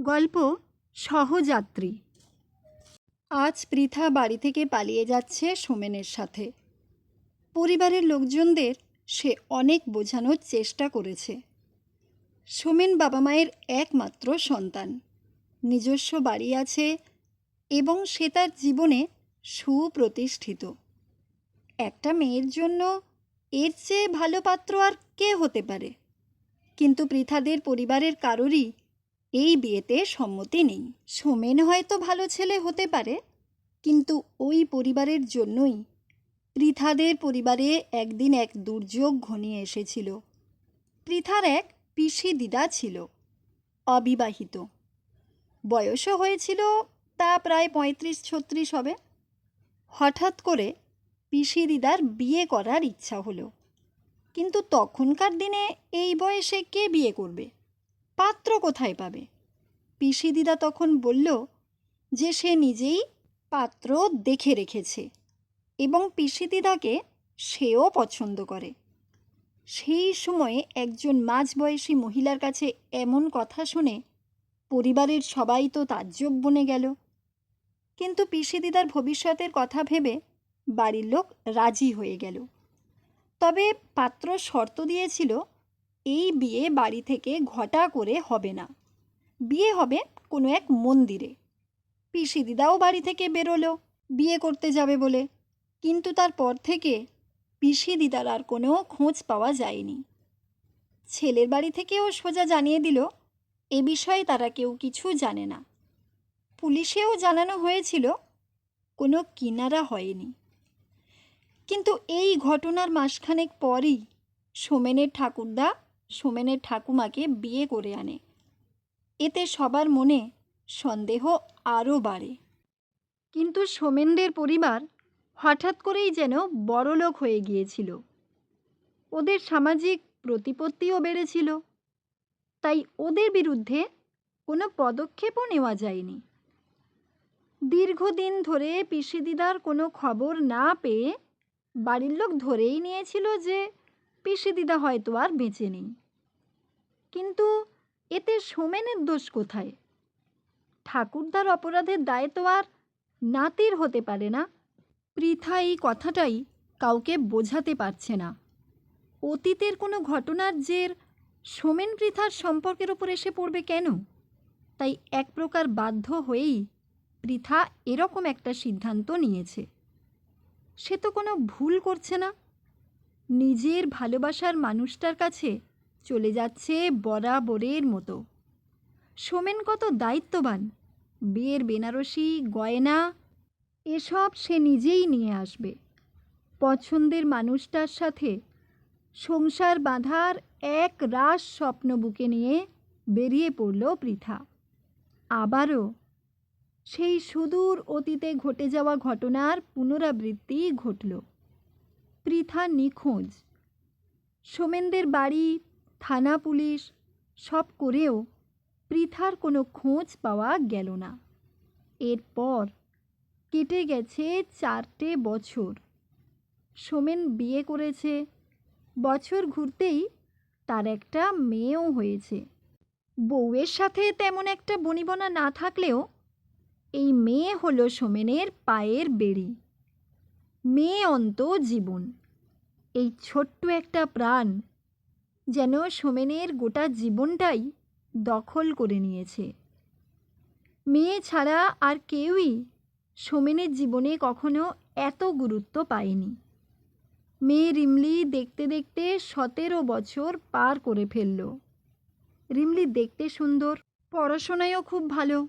গল্প সহযাত্রী। আজ পৃথা বাড়ি থেকে পালিয়ে যাচ্ছে সোমেনের সাথে। পরিবারের লোকজনদের সে অনেক বোঝানোর চেষ্টা করেছে। সোমেন বাবা মায়ের একমাত্র সন্তান। নিজস্ব বাড়ি আছে এবং সে তার জীবনে সুপ্রতিষ্ঠিত। একটা মেয়ের জন্য এর চেয়ে ভালো পাত্র আর কে হতে পারে? কিন্তু পৃথাদের পরিবারের কারোরই এই বিয়েতে সম্মতি নেই। সোমেন হয়তো ভালো ছেলে হতে পারে, কিন্তু ওই পরিবারের জন্যই। পৃথাদের পরিবারে একদিন এক দুর্যোগ ঘনিয়ে এসেছিল। পৃথার এক পিসি দিদা ছিল, অবিবাহিত। বয়সও হয়েছিল তা প্রায় পঁয়ত্রিশ ছত্রিশ হবে। হঠাৎ করে পিসি দিদার বিয়ে করার ইচ্ছা হলো। কিন্তু তখনকার দিনে এই বয়সে কে বিয়ে করবে? পাত্র কোথায় পাবে? পিসি দিদা তখন বলল, যে সে নিজেই পাত্র দেখে রেখেছে এবং পিসি দিদাকে সেও পছন্দ করে। সেই সময়ে একজন মাঝবয়সী মহিলার কাছে এমন কথা শুনে পরিবারের সবাই তো তাজ্জব বনে গেল। কিন্তু পিসি দিদার ভবিষ্যতের কথা ভেবে বাড়ির লোক রাজি হয়ে গেল। তবে পাত্র শর্ত দিয়েছিল এই বিয়ে বাড়ি থেকে ঘটা করে হবে না। বিয়ে হবে কোনো এক মন্দিরে। পিসি দিদাও বাড়ি থেকে বেরোলো, বিয়ে করতে যাবে বলে। কিন্তু তারপর থেকে পিসি দিদার আর কোনো খোঁজ পাওয়া যায়নি। ছেলের বাড়ি থেকেও সোজা জানিয়ে দিল, এ বিষয়ে তারা কেউ কিছু জানে না। পুলিশেও জানানো হয়েছিল, কোনো কিনারা হয়নি। কিন্তু এই ঘটনার মাসখানেক পরই সোমেনের ঠাকুরদা সোমেনের ঠাকুমাকে বিয়ে করে আনে। এতে সবার মনে সন্দেহ আরও বাড়ে। কিন্তু সোমেনদের পরিবার হঠাৎ করেই যেন বড়লোক হয়ে গিয়েছিল। ওদের সামাজিক প্রতিপত্তিও বেড়েছিল। তাই ওদের বিরুদ্ধে কোনো পদক্ষেপও নেওয়া যায়নি। দীর্ঘদিন ধরে পিসিদিদার কোনো খবর না পেয়ে বাড়ির লোক ধরেই নিয়েছিল যে পিসিদিদা হয়তো আর বেঁচে নেই। কিন্তু এতে সোমেনের দোষ কোথায়? ঠাকুরদার অপরাধের দায় তো আর নাতির হতে পারে না। পৃথা এই কথাটাই কাউকে বোঝাতে পারছে না। অতীতের কোনো ঘটনার জের সোমেন পৃথার সম্পর্কের ওপর এসে পড়বে কেন? তাই এক প্রকার বাধ্য হয়েই পৃথা এরকম একটা সিদ্ধান্ত নিয়েছে। সে তো কোনো ভুল করছে না। নিজের ভালোবাসার মানুষটার কাছে চলে যাচ্ছে বরাবরের মতো। সোমেন কত দায়িত্ববান। বিয়ের বেনারসি, গয়না, এসব সে নিজেই নিয়ে আসবে। পছন্দের মানুষটার সাথে সংসার বাঁধার এক রাস স্বপ্ন বুকে নিয়ে বেরিয়ে পড়ল পৃথা। আবারও সেই সুদূর অতীতে ঘটে যাওয়া ঘটনার পুনরাবৃত্তি ঘটল। পৃথা নিখোঁজ। সোমেনদের বাড়ি, থানা পুলিশ, সব করেও পৃথার কোনো খোঁজ পাওয়া গেল না। এরপর কেটে গেছে চারটে বছর। সোমেন বিয়ে করেছে। বছর ঘুরতেই তার একটা মেয়েও হয়েছে। বউয়ের সাথে তেমন একটা বনিবনা না থাকলেও এই মেয়ে হলো সোমেনের পায়ের বেড়ি। মেয়ে অন্ত জীবন। এই ছোট্ট একটা প্রাণ যেন সোমেনের গোটা জীবনটাই দখল করে নিয়েছে। মেয়ে ছাড়া আর কেউই সোমেনের জীবনে কখনো এত গুরুত্ব পায়নি। মেয়ে রিমলি দেখতে দেখতে সতেরো বছর পার করে ফেলল। রিমলি দেখতে সুন্দর, পড়াশোনায়ও খুব ভালো।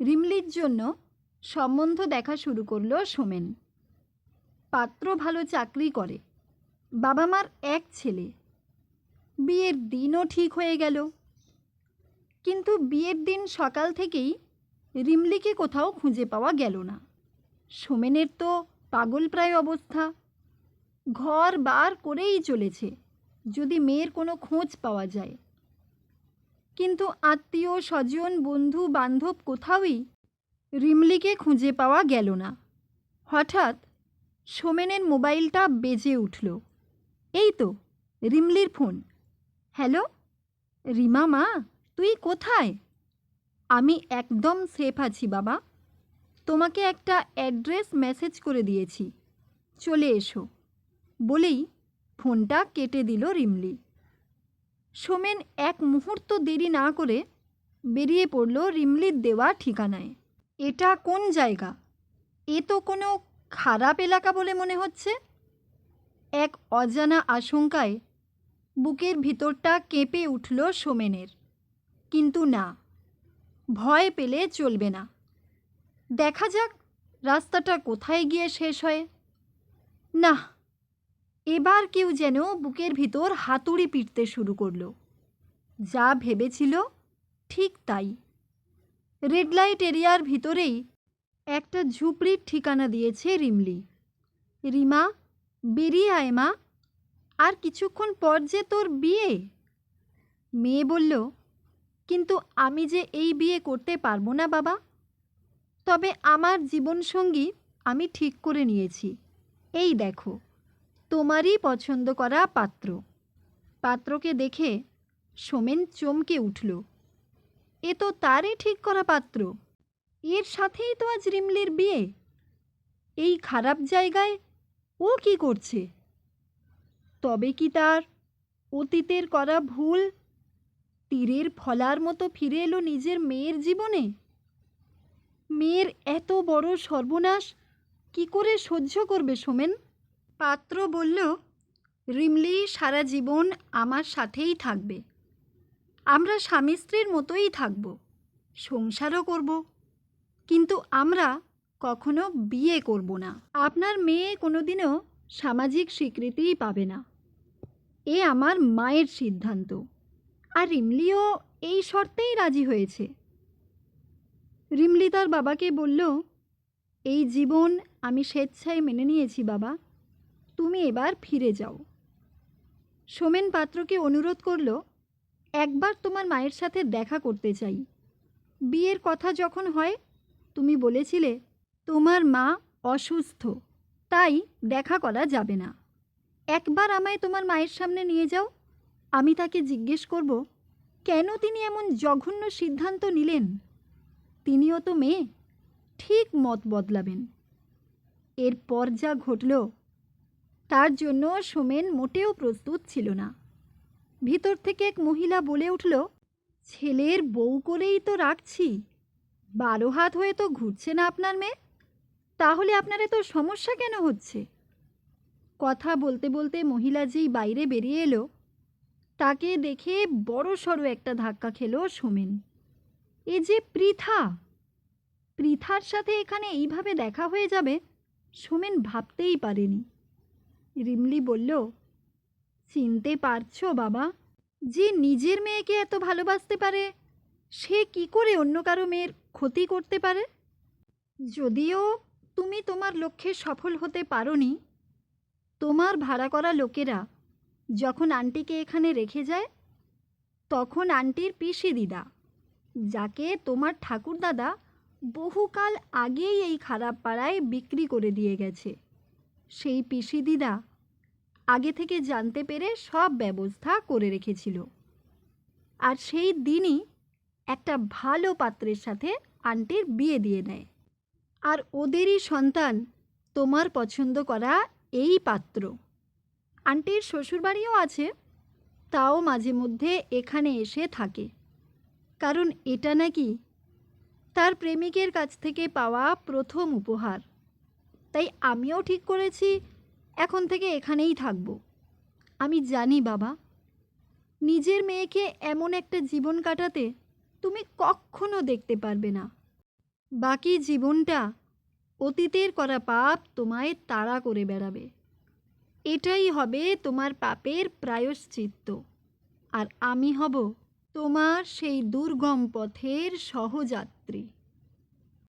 রিমলির জন্য সম্বন্ধ দেখা শুরু করল সোমেন। পাত্র ভালো চাকরি করে। বাবা মার এক ছেলে। বিয়ের দিনও ঠিক হয়ে গেল। কিন্তু বিয়ের দিন সকাল থেকেই রিমলিকে কোথাও খুঁজে পাওয়া গেল না। সোমেনের তো পাগলপ্রায় অবস্থা। ঘর বার করেই চলেছে, যদি মেয়ের কোনো খোঁজ পাওয়া যায়। কিন্তু আত্মীয়, স্বজন, বন্ধু, বান্ধব কোথাওই রিমলিকে খুঁজে পাওয়া গেল না। হঠাৎ সোমেনের মোবাইলটা বেজে উঠল। এই তো, রিমলির ফোন। হ্যালো? রিমা মা, তুই কোথায়? আমি একদম সেফ আছি বাবা। তোমাকে একটা অ্যাড্রেস মেসেজ করে দিয়েছি। চলে এসো। বলেই ফোনটা কেটে দিল রিমলি। সোমেন এক মুহূর্ত দেরি না করে বেরিয়ে পড়ল রিমলির দেওয়া ঠিকানায়। এটা কোন জায়গা? এ তো কোনো খারাপ এলাকা বলে মনে হচ্ছে? এক অজানা আশঙ্কায় বুকের ভিতরটা কেঁপে উঠল সোমেনের। কিন্তু না, ভয় পেলে চলবে না। দেখা যাক রাস্তাটা কোথায় গিয়ে শেষ হয়। না, এবার কেউ যেন বুকের ভিতর হাতুড়ি পিটতে শুরু করল। যা ভেবেছিল ঠিক তাই। রেড লাইট এরিয়ার ভিতরেই একটা ঝুপড়ির ঠিকানা দিয়েছে রিমলি। রিমা বেরিয়ে আয় মা। আর কিছুক্ষণ পর যে তোর বিয়ে। মেয়ে বলল, কিন্তু আমি যে এই বিয়ে করতে পারব না, বাবা। তবে আমার জীবনসঙ্গী আমি ঠিক করে নিয়েছি। এই দেখো, তোমারই পছন্দ করা পাত্র। পাত্রকে দেখে সোমেন চমকে উঠল। এ তো তারই ঠিক করা পাত্র। এর সাথেই তো আজ রিমলির বিয়ে। এই খারাপ জায়গায় ও কি করছে? তবে কি তার অতীতের করা ভুল তীরের ফলার মতো ফিরে এলো নিজের মেয়ের জীবনে? মেয়ের এত বড় সর্বনাশ কি করে সহ্য করবে সোমেন? পাত্র বলল, রিমলি সারা জীবন আমার সাথেই থাকবে। আমরা স্বামী স্ত্রীর মতোই থাকব, সংসারও করব। কিন্তু আমরা কখনো বিয়ে করব না। আপনার মেয়ে কোনোদিনও সামাজিক স্বীকৃতিই পাবে না। এ আমার মায়ের সিদ্ধান্ত। আর রিমলিও এই শর্তেই রাজি হয়েছে। রিমলি তার বাবাকে বলল, এই জীবন আমি স্বেচ্ছায় মেনে নিয়েছি বাবা। তুমি এবার ফিরে যাও। সোমেন পাত্রকে অনুরোধ করল, একবার তোমার মায়ের সাথে দেখা করতে চাই। বিয়ের কথা যখন হয়, তুমি বলেছিলে তোমার মা অসুস্থ, তাই দেখা করা যাবে না। একবার আমায় তোমার মায়ের সামনে নিয়ে যাও। আমি তাকে জিজ্ঞেস করব, কেন তিনি এমন জঘন্য সিদ্ধান্ত নিলেন? তিনিও তো মেয়ে, ঠিক মত বদলাবেন। এরপর যা ঘটল, তার জন্য সোমেন মোটেও প্রস্তুত ছিল না। ভিতর থেকে এক মহিলা বলে উঠল, ছেলের বউ করেই তো রাখছি, বারো হাত হয়ে তো ঘুরছে না আপনার মেয়ে? তাহলে আপনার এত সমস্যা কেন হচ্ছে? কথা বলতে বলতে মহিলা যেই বাইরে বেরিয়ে এলো, তাকে দেখে বড় সড়ো একটা ধাক্কা খেলো সোমেন। এ যে পৃথা! পৃথার সাথে এখানে এইভাবে দেখা হয়ে যাবে সোমেন ভাবতেই পারেনি। রিমলি বলল, চিনতে পারছ বাবা, যে নিজের মেয়েকে এত ভালোবাসতে পারে, সে কি করে অন্য কারও মেয়ের ক্ষতি করতে পারে? যদিও তুমি তোমার লক্ষ্যে সফল হতে পারোনি? তোমার ভাড়া করা লোকেরা যখন আন্টিকে এখানে রেখে যায়, তখন আন্টির পিসি দিদা, যাকে তোমার ঠাকুরদাদা বহুকাল আগেই এই খারাপ পাড়ায় বিক্রি করে দিয়ে গেছে। সেই পিসি দিদা আগে থেকে জানতে পেরে সব ব্যবস্থা করে রেখেছিল। আর সেই দিনই একটা ভালো পাত্রের সাথে আন্টির বিয়ে দিয়ে দেয় আর ওদেরই সন্তান তোমার পছন্দ করা এই পাত্র। আন্টির শ্বশুরবাড়িও আছে, তাও মাঝে মধ্যে এখানে এসে থাকে। কারণ এটা নাকি তার প্রেমিকের কাছ থেকে পাওয়া প্রথম উপহার। তাই আমিও ঠিক করেছি, এখন থেকে এখানেই থাকব। আমি জানি, বাবা। নিজের মেয়েকে এমন একটা জীবন কাটাতে তুমি কখনো দেখতে পারবে না। বাকি জীবনটা অতীতের করা পাপ তোমায় তাড়া করে বেড়াবে। এটাই হবে তোমার পাপের প্রায়শ্চিত্ত। আর আমি হব তোমার সেই দুর্গম পথের সহযাত্রী।